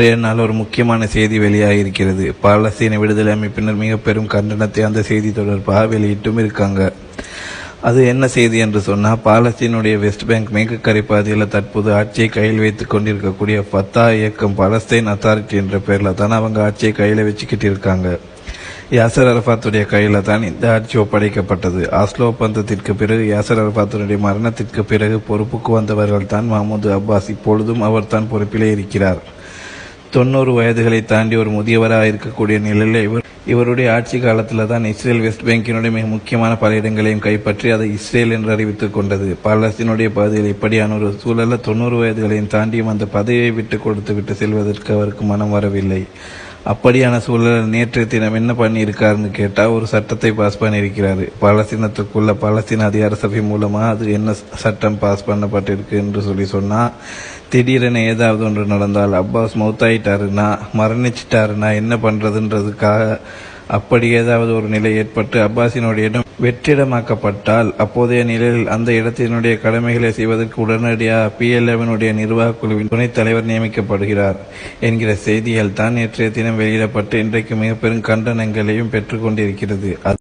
இன்றைய நாள் ஒரு முக்கியமான செய்தி வெளியாகியிருக்கிறது. பாலஸ்தீன விடுதலை அமைப்பினர் மிக பெரும் கண்டனத்தை அந்த செய்தி தொடர்பாக வெளியிட்டும் இருக்காங்க. அது என்ன செய்தி என்று சொன்னால் பாலஸ்தீனுடைய வெஸ்ட் பேங்க் மேற்கு கரைப்பாதையில் தற்போது ஆட்சியை கையில் வைத்துக் கொண்டிருக்கக்கூடிய ஃபத்தா இயக்கம் பாலஸ்தீன் அத்தாரிட்டி என்ற பெயரில் தான் அவங்க ஆட்சியை கையில் வச்சுக்கிட்டு இருக்காங்க. யாசர் அரபாத்துடைய கையில் தான் இந்த ஆட்சி ஒப்படைக்கப்பட்டது. ஆஸ்லோ ஒப்பந்தத்திற்கு பிறகு யாசர் அரபாத்துடைய மரணத்திற்கு பிறகு பொறுப்புக்கு வந்தவர்கள் தான் மஹமூது அப்பாஸ். இப்பொழுதும் அவர் தான் பொறுப்பிலே இருக்கிறார். தொண்ணூறு வயதுகளை தாண்டி ஒரு முதியவராக இருக்கக்கூடிய நிலையில் இவர் இவருடைய ஆட்சி காலத்தில் தான் இஸ்ரேல் வெஸ்ட் பேங்கினுடைய மிக முக்கியமான பல இடங்களையும் கைப்பற்றி அதை இஸ்ரேல் என்று அறிவித்துக் கொண்டது. பாலஸ்தீனுடைய பகுதியில் இப்படியான ஒரு சூழலில் தொண்ணூறு வயதுகளையும் தாண்டியும் அந்த பதவியை விட்டு கொடுத்து விட்டு செல்வதற்கு அவருக்கு மனம் வரவில்லை. அப்படியான சூழல் நேற்றைய தினம் என்ன பண்ணியிருக்காருன்னு கேட்டால் ஒரு சட்டத்தை பாஸ் பண்ணியிருக்கிறாரு. பாலஸ்தீனத்துக்குள்ள பாலஸ்தீன அதிகார சபை மூலமாக அது என்ன சட்டம் பாஸ் பண்ணப்பட்டிருக்கு என்று சொல்லி சொன்னால் திடீரென ஏதாவது ஒன்று நடந்தால் அப்பாஸ் மௌத்தாயிட்டாருன்னா மரணிச்சிட்டாருன்னா என்ன பண்ணுறதுன்றதுக்காக அப்படி ஏதாவது ஒரு நிலை ஏற்பட்டு அப்பாஸினுடைய இடம் வெற்றிடமாக்கப்பட்டால் அப்போதைய நிலையில் அந்த இடத்தினுடைய கடமைகளை செய்வதற்கு உடனடியாக பிஎல்எவனுடைய நிர்வாக குழுவின் துணைத் தலைவர் நியமிக்கப்படுகிறார் என்கிற செய்திகள் தான் நேற்றைய தினம் வெளியிடப்பட்டு இன்றைக்கு மிக பெரும் கண்டனங்களையும் பெற்றுக்கொண்டிருக்கிறது